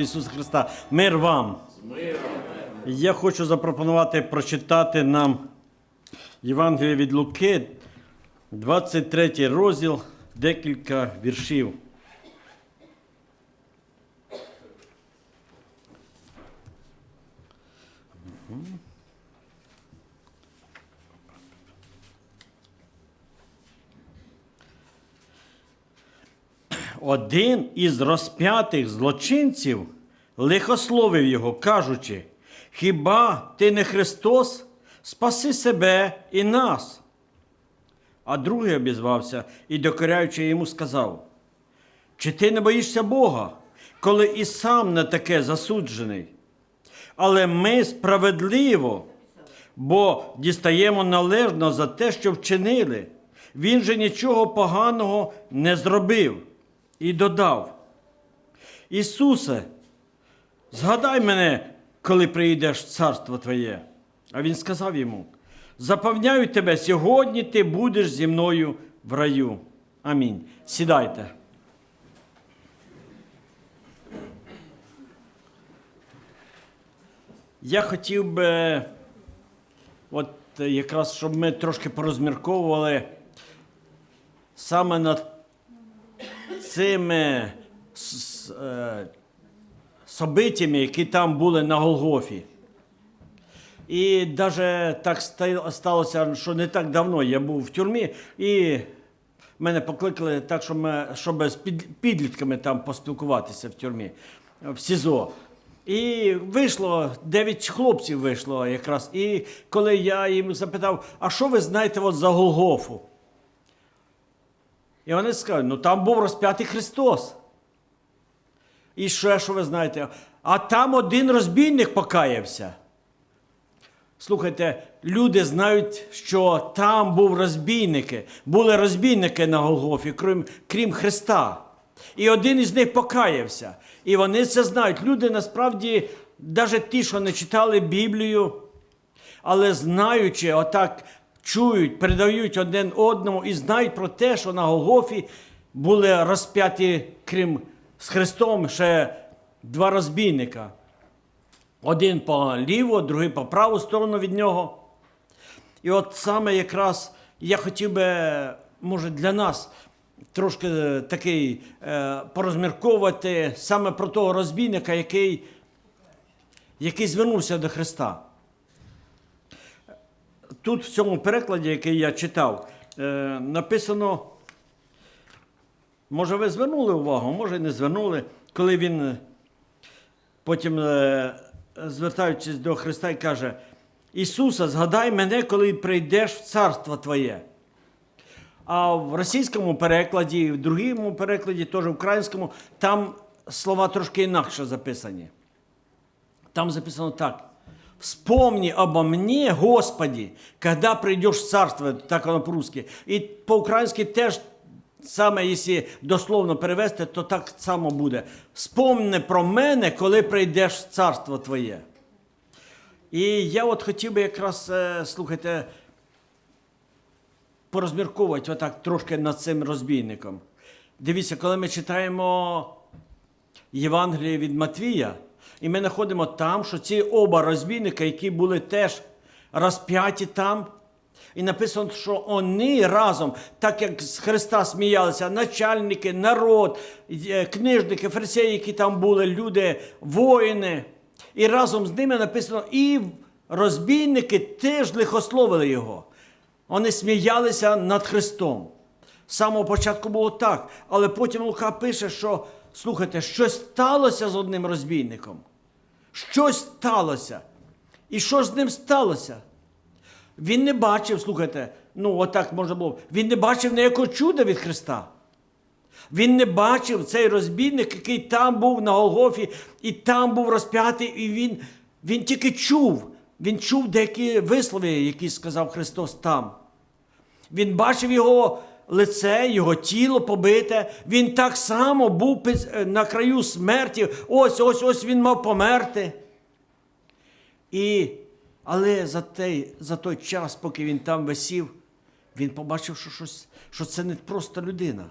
Ісуса Христа, мир вам. Я хочу запропонувати прочитати нам Євангеліє від Луки, 23 розділ, декілька віршів. Один із розп'ятих злочинців лихословив його, кажучи: Хіба ти не Христос? Спаси себе і нас. А другий обізвався і, докоряючи йому, сказав: Чи ти не боїшся Бога, коли і сам на таке засуджений? Але ми справедливо, бо дістаємо належно за те, що вчинили. Він же нічого поганого не зробив і додав: Ісусе, згадай мене, коли приїдеш в царство Твоє. А він сказав йому: Запевняю тебе, сьогодні ти будеш зі мною в раю. Амінь. Сідайте. Я хотів би, от якраз, щоб ми трошки порозмірковували саме над цими е, событиями, які там були на Голгофі. І навіть так сталося, що не так давно я був в тюрмі, і мене покликали так, щоб, ми, щоб з підлітками там поспілкуватися в тюрмі, в СІЗО. І вийшло, дев'ять хлопців вийшло якраз. І коли я їм запитав, а що ви знаєте от за Голгофу? І вони сказали, ну там був розп'ятий Христос. І ще, що ви знаєте? А там один розбійник покаявся. Слухайте, люди знають, що там був розбійники, були розбійники на Голгофі, крім, крім Христа. І один із них покаявся. І вони це знають. Люди насправді, навіть ті, що не читали Біблію, але знаючи, отак чують, передають один одному і знають про те, що на Голгофі були розп'яті, крім з Христом, ще два розбійника. Один по ліву, другий по праву сторону від нього. І от саме якраз я хотів би, може, для нас трошки е, такий е, порозмірковувати саме про того розбійника, який, який звернувся до Христа. Тут в цьому перекладі, який я читав, е, написано, може, ви звернули увагу, може, і не звернули, коли він е, потім, е, звертаючись до Христа, і каже: Ісуса, згадай мене, коли прийдеш в царство Твоє. А в російському перекладі, в другому перекладі, теж в українському, там слова трошки інакше записані. Там записано так. Вспомни обо мне, Господи, когда придешь в царство, так воно по-русски. І по-українськи теж саме, якщо дословно перевести, то так само буде. Вспомни про мене, коли прийдеш в царство Твоє. І я от хотів би якраз, е, слухайте, порозмірковувати отак трошки над цим розбійником. Дивіться, коли ми читаємо Євангеліє від Матвія, і ми знаходимо там, що ці оба розбійника, які були теж розп'яті там, і написано, що вони разом, так як з Христа сміялися, начальники, народ, е, книжники, фарисеї, які там були, люди, воїни. І разом з ними написано, і розбійники теж лихословили його. Вони сміялися над Христом. З самого початку було так, але потім Лука пише, що слухайте, щось сталося з одним розбійником. Щось сталося. І що з ним сталося? Він не бачив, слухайте, ну отак можна було. Він не бачив ніякого чуда від Христа. Він не бачив цей розбійник, який там був на Голгофі, і там був розп'ятий, і він, він тільки чув. Він чув деякі вислови, які сказав Христос там. Він бачив його лице, його тіло побите. Він так само був на краю смерті. Ось, ось, ось він мав померти. І, але за той, за той час, поки він там висів, він побачив, що, щось, що це не просто людина.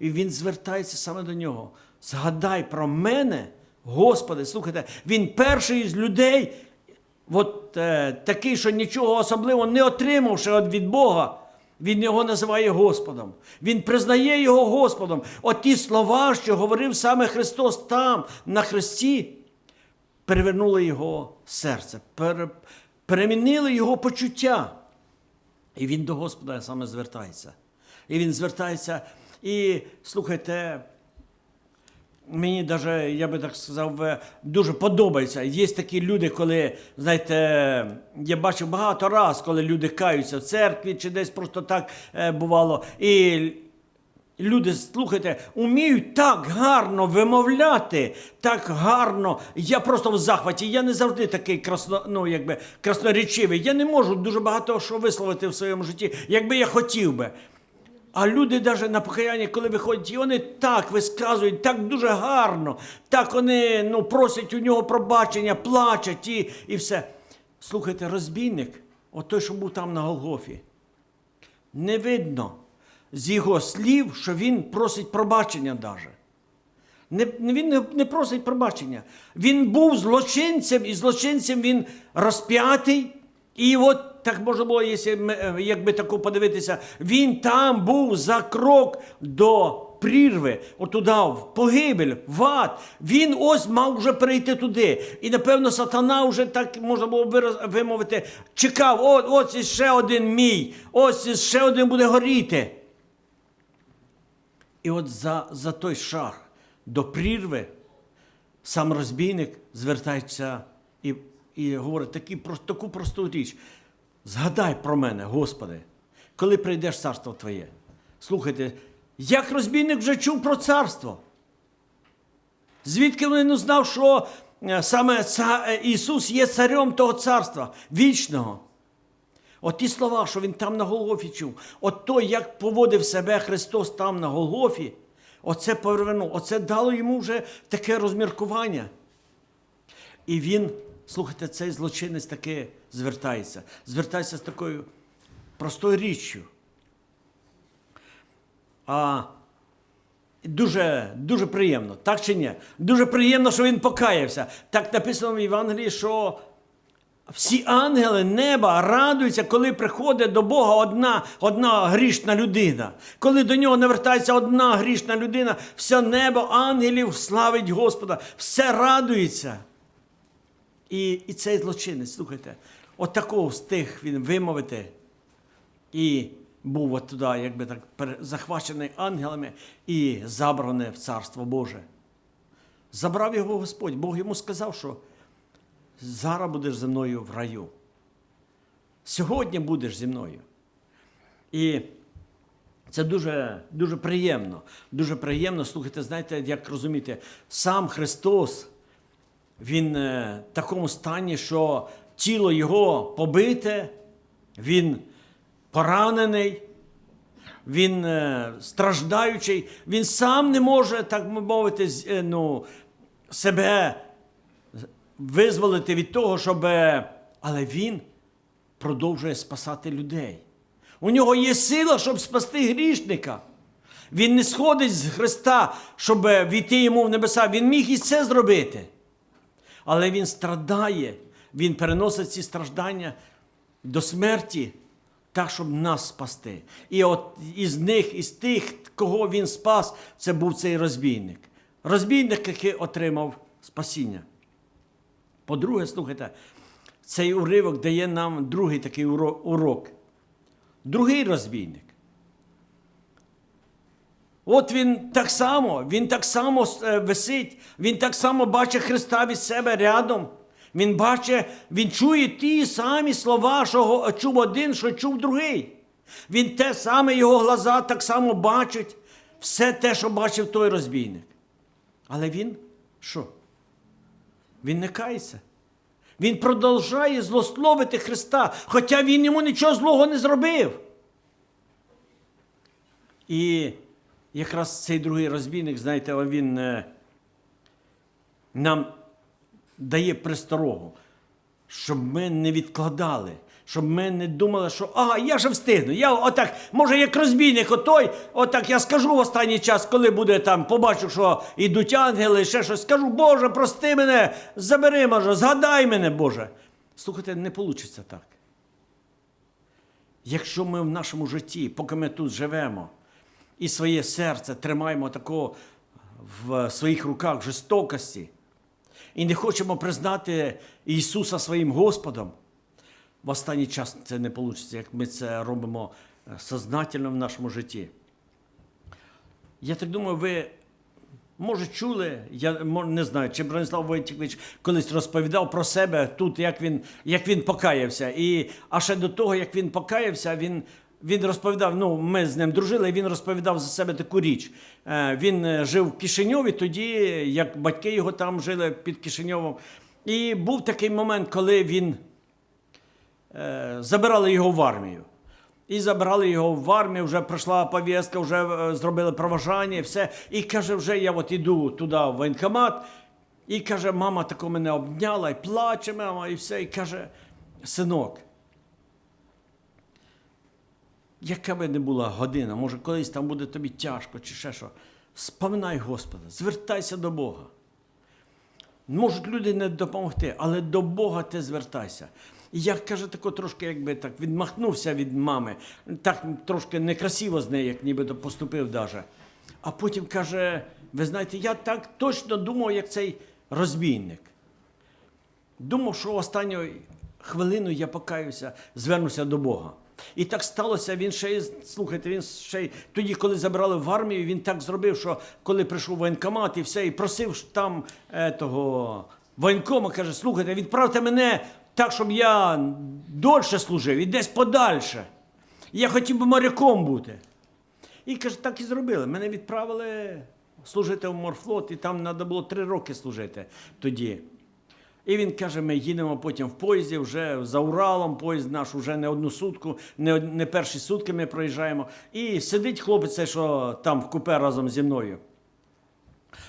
І він звертається саме до нього. Згадай про мене, Господи, слухайте, він перший з людей, от, е, такий, що нічого особливого не отримавши від Бога, він його називає Господом. Він признає його Господом. От ті слова, що говорив саме Христос там, на Христі, перевернули його серце, пере, перемінили його почуття. І він до Господа саме звертається. І він звертається. І слухайте, мені навіть, я би так сказав, дуже подобається. Є такі люди, коли, знаєте, я бачив багато раз, коли люди каються в церкві чи десь просто так е, бувало. І Люди, слухайте, уміють так гарно вимовляти, так гарно. Я просто в захваті. Я не завжди такий красно, ну, якби, красноречивий. Я не можу дуже багато що висловити в своєму житті, якби я хотів би. А люди навіть на покаяння, коли виходять, і вони так висказують, так дуже гарно, так вони ну, просять у нього пробачення, плачуть і, і все. Слухайте, розбійник, от той, що був там на Голгофі, не видно з його слів, що він просить пробачення. Не, не- він не, не просить пробачення. Він був злочинцем, і злочинцем він розп'ятий. І от так можна було, е, якби таку подивитися, він там був за крок до прірви, отуда, в погибель, в ад. Він ось мав вже перейти туди. І напевно сатана вже так можна було вимовити, чекав, от, ось іще один мій, ось ще один буде горіти. І от за, за той шаг до прірви сам розбійник звертається і, і говорить такі, про- таку просту річ. Згадай про мене, Господи, коли прийдеш царство Твоє. Слухайте, як розбійник вже чув про царство? Звідки він знав, що е, саме е, Ісус є царем того царства вічного? От ті слова, що він там на Голгофі чув, от то, як поводив себе Христос там на Голгофі, оце повернув, оце дало йому вже таке розміркування. І він, слухайте, цей злочинець таки звертається. Звертається з такою простою річчю. А дуже, дуже приємно, так чи ні? Дуже приємно, що він покаявся. Так написано в Євангелії, що всі ангели неба радуються, коли приходить до Бога одна, одна грішна людина. Коли до нього навертається одна грішна людина, все небо ангелів славить Господа, все радується. І, і цей злочинець, слухайте, от встиг він вимовити. І був от туди, якби так, захвачений ангелами і забраний в Царство Боже. Забрав його Господь. Бог йому сказав, що зараз будеш зі мною в раю. Сьогодні будеш зі мною. І це дуже, дуже приємно. Дуже приємно. Слухайте, знаєте, як розуміти, сам Христос, він е, в такому стані, що тіло його побите, він поранений, він е, страждаючий, він сам не може, так би мовити, е, ну, себе визволити від того, щоб. Але він продовжує спасати людей. У нього є сила, щоб спасти грішника. Він не сходить з Христа, щоб війти йому в небеса. Він міг і це зробити. Але він страдає, він переносить ці страждання до смерті, так, щоб нас спасти. І от із них, із тих, кого він спас, це був цей розбійник. Розбійник, який отримав спасіння. По-друге, слухайте, цей уривок дає нам другий такий урок. Другий розбійник. От він так само, він так само е, висить, він так само бачить Христа від себе рядом. Він бачить, він чує ті самі слова, що чув один, що чув другий. Він те саме, його глаза так само бачать, все те, що бачив той розбійник. Але він що? Він не кається. Він продовжує злословити Христа, хоча він йому нічого злого не зробив. І якраз цей другий розбійник, знаєте, він е, нам дає присторогу, щоб ми не відкладали, Щоб ми не думали, що ага, я же встигну. Я отак, може, як розбійник, отой, отак я скажу в останній час, коли буде там, побачу, що йдуть ангели, ще щось скажу, Боже, прости мене, забери, може, згадай мене, Боже. Слухайте, не вийде так. Якщо ми в нашому житті, поки ми тут живемо, і своє серце тримаємо такого в своїх руках жорстокості, і не хочемо признати Ісуса своїм Господом, в останній час це не вийде, як ми це робимо е, сознательно в нашому житті. Я так думаю, ви може чули, я не знаю, чи Бронислав Войтікович колись розповідав про себе тут, як він, як він покаявся. І, а ще до того, як він покаявся, він, він розповідав, ну, ми з ним дружили, і він розповідав за себе таку річ. Е, Він е, жив в Кишиньові тоді, як батьки його там жили під Кишиньовом. І був такий момент, коли він е, забирали його в армію. І забрали його в армію, вже пройшла повістка, вже зробили проважання, все. І каже, вже я от іду туди в воєнкомат. І каже, мама тако мене обняла і плаче, мама, і все. І каже, синок, яка би не була година, може, колись там буде тобі тяжко чи ще що. Споминай Господа, звертайся до Бога. Можуть люди не допомогти, але до Бога ти звертайся. І я каже, тако трошки якби так відмахнувся від мами, так трошки некрасиво з нею, як нібито поступив даже. А потім каже: ви знаєте, я так точно думав, як цей розбійник. Думав, що останню хвилину я покаюся, звернуся до Бога. І так сталося, він ще й, слухайте, він ще й тоді, коли забрали в армію, він так зробив, що коли прийшов воєнкомат і все, і просив там е, того воєнкома, каже, слухайте, відправте мене так, щоб я дольше служив і десь подальше. Я хотів би моряком бути. І каже, так і зробили. Мене відправили служити в морфлот, і там треба було три роки служити тоді. І він каже: ми їдемо потім в поїзді, вже за Уралом, поїзд наш вже не одну сутку, не, не перші сутки ми проїжджаємо. І сидить хлопець, що там в купе разом зі мною.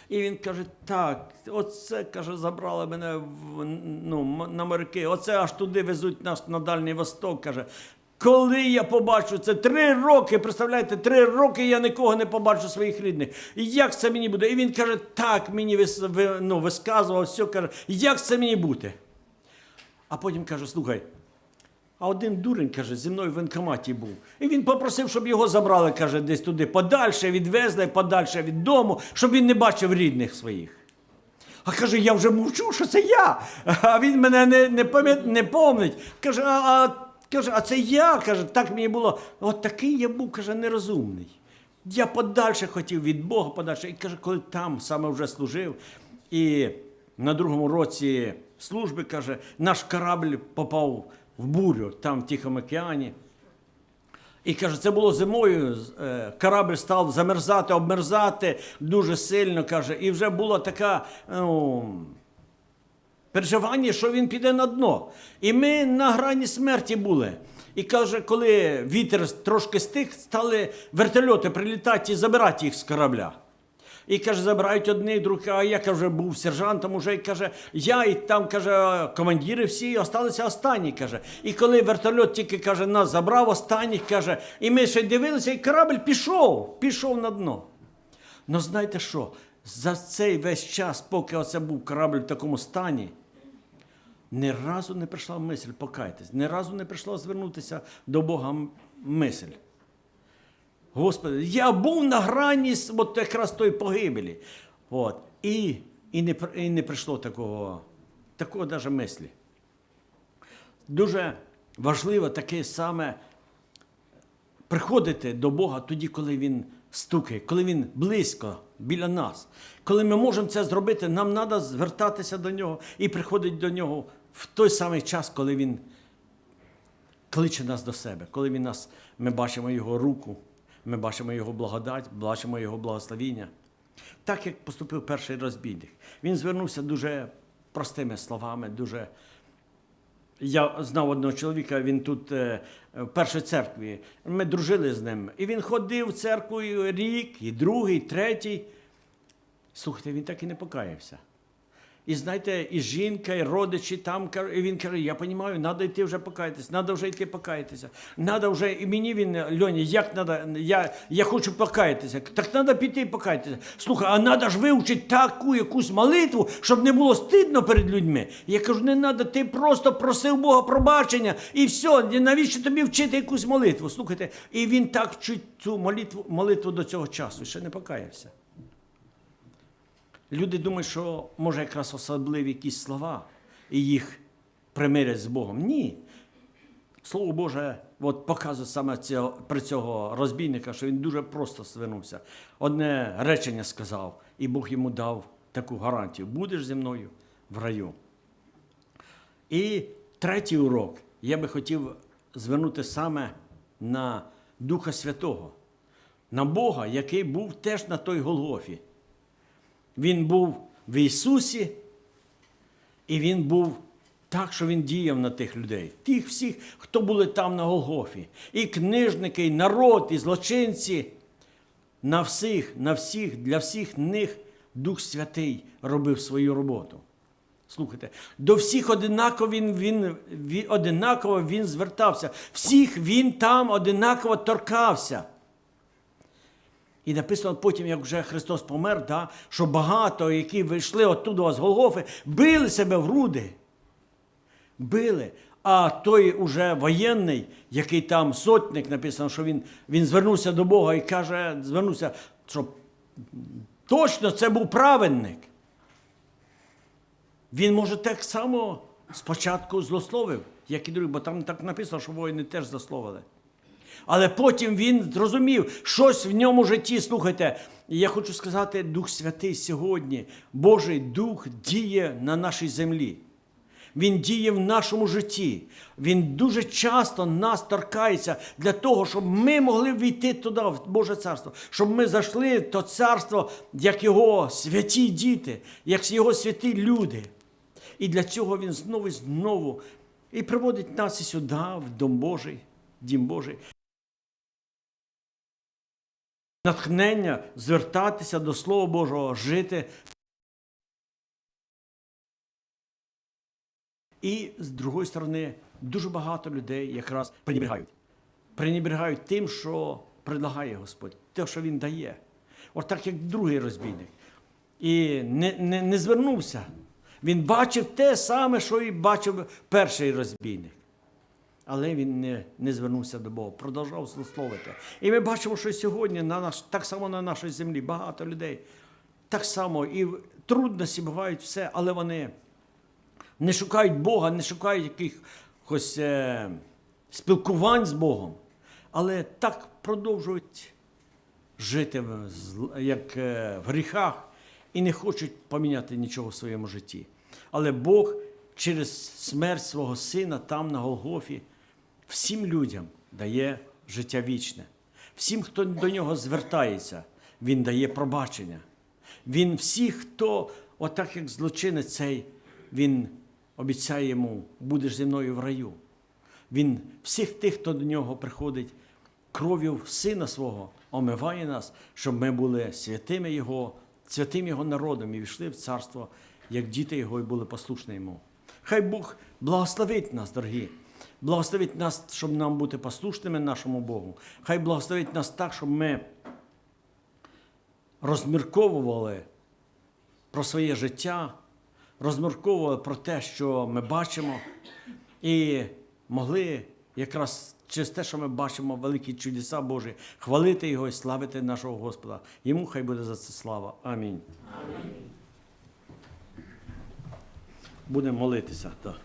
І він каже: так, оце каже, забрали мене в, ну, на моряки, оце аж туди везуть нас на Дальній Восток. каже. Коли я побачу це три роки, представляєте, три роки я нікого не побачу своїх рідних. Як це мені буде? І він каже, так мені вис, ви- ну, висказував, все каже, як це мені бути? А потім каже: слухай, а один дурень, каже, зі мною в воєнкоматі був. І він попросив, щоб його забрали, каже, десь туди подальше, відвезли, подальше від дому, щоб він не бачив рідних своїх. А каже, я вже мовчу, що це я. А він мене не, не, пам'ят, не помнить. Каже, а, а, каже, а це я. Каже, так мені було. От такий я був, каже, нерозумний. Я подальше хотів від Бога подальше. І каже, коли там саме вже служив, і на другому році служби, каже, наш корабль попав в бурю там в Тихому океані. І каже, це було зимою. е, Корабль став замерзати, обмерзати дуже сильно. каже, І вже була така ну, переживання, що він піде на дно. І ми на грані смерті були. І каже, коли вітер трошки стих, стали вертольоти прилітати і забирати їх з корабля. І каже, забирають одних, других, а я каже, був сержантом уже, і каже, я і там каже, командири всі осталися останні. каже. І коли вертольот тільки каже, нас забрав останніх, каже, і ми ще дивилися, і корабль пішов, пішов на дно. Ну знаєте що? За цей весь час, поки оце був корабль в такому стані, ні разу не прийшла мисль покайтесь, ні разу не прийшла звернутися до Бога мисль. Господи, я був на грані от якраз тої погибелі. От. І, і, не, і не прийшло такого, такого навіть мислі. Дуже важливо таке саме приходити до Бога тоді, коли Він стукає, коли Він близько біля нас. Коли ми можемо це зробити, нам треба звертатися до нього і приходити до нього в той самий час, коли Він кличе нас до себе, коли він нас, ми бачимо Його руку, ми бачимо Його благодать, бачимо Його благословіння. Так як поступив перший розбійник. Він звернувся дуже простими словами, дуже. Я знав одного чоловіка, він тут е, в першій церкві. Ми дружили з ним. І він ходив в церкву рік, і другий, і третій. Слухайте, він так і не покаявся. І знаєте, і жінка, і родичі там, і він каже, я розумію, треба йти вже покаятися, треба вже йти покаятися. Надо вже, і мені він, Льоні, як треба, я, я хочу покаятися. Так треба піти і покаятися. Слухай, а треба ж вивчити таку якусь молитву, щоб не було стидно перед людьми. Я кажу, не треба, ти просто просив Бога пробачення, і все, навіщо тобі вчити якусь молитву? Слухайте, і він так вчить цю молитву, молитву до цього часу, ще не покаявся. Люди думають, що може якраз особливі якісь слова і їх примирять з Богом. Ні. Слово Боже от показує саме цього, при цього розбійника, що він дуже просто звернувся. Одне речення сказав, і Бог йому дав таку гарантію: будеш зі мною в раю. І третій урок я би хотів звернути саме на Духа Святого, на Бога, який був теж на той Голгофі. Він був в Ісусі, і Він був так, що Він діяв на тих людей, тих всіх, хто були там на Голгофі. І книжники, і народ, і злочинці. На всіх, на всіх, для всіх них Дух Святий робив свою роботу. Слухайте, до всіх одинаково він, він, він, одинаково він звертався. Всіх він там одинаково торкався. І написано потім, як вже Христос помер, да, що багато, які вийшли оттуда з Голгофи, били себе в груди. Били. А той уже воєнний, який там сотник, написано, що він, він звернувся до Бога і каже, звернувся, що точно це був праведник. Він може так само спочатку злословив, як і другі, бо там так написано, що воїни теж злословили. Але потім він зрозумів, щось в ньому житті. Слухайте, я хочу сказати, Дух Святий сьогодні, Божий Дух діє на нашій землі. Він діє в нашому житті. Він дуже часто нас торкається для того, щоб ми могли війти туди, в Боже царство, щоб ми зайшли в то царство, як його святі діти, як його святі люди. І для цього він знову і знову і приводить нас і сюди, в Дом Божий, Дім Божий. Натхнення звертатися до Слова Божого, жити. І з другої сторони, дуже багато людей якраз пренебрігають. Пренебрігають тим, що предлагає Господь, те, що Він дає. От так, як другий розбійник. І не, не, не звернувся. Він бачив те саме, що і бачив перший розбійник. Але він не, не звернувся до Бога, продовжав злословити. І ми бачимо, що сьогодні на наш, так само на нашій землі багато людей. Так само і трудності бувають все, але вони не шукають Бога, не шукають якихось е, спілкувань з Богом, але так продовжують жити в, як е, в гріхах і не хочуть поміняти нічого в своєму житті. Але Бог через смерть свого сина там на Голгофі всім людям дає життя вічне. Всім, хто до нього звертається, він дає пробачення. Він всіх, хто, отак як злочинець цей, він обіцяє йому, будеш зі мною в раю. Він всіх тих, хто до нього приходить, кров'ю сина свого омиває нас, щоб ми були святими Його, святим Його народом і війшли в царство, як діти Його і були послушні йому. Хай Бог благословить нас, дорогі. Благословить нас, щоб нам бути послушними нашому Богу. Хай благословить нас так, щоб ми розмірковували про своє життя, розмірковували про те, що ми бачимо, і могли якраз через те, що ми бачимо великі чудеса Божі, хвалити Його і славити нашого Господа. Йому хай буде за це слава. Амінь. Будемо молитися. Так.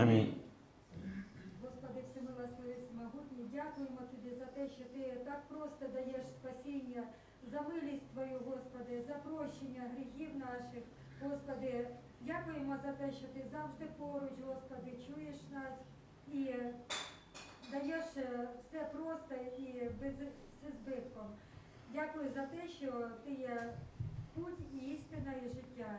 Амінь. Господи, всемилостивий всемогутній, дякуємо Тобі за те, що Ти так просто даєш спасіння, за милість Твою, Господи, за прощення гріхів наших, Господи. Дякуємо за те, що Ти завжди поруч, Господи, чуєш нас і даєш е, все просто і без збитком. Дякую за те, що Ти є путь і істина і життя.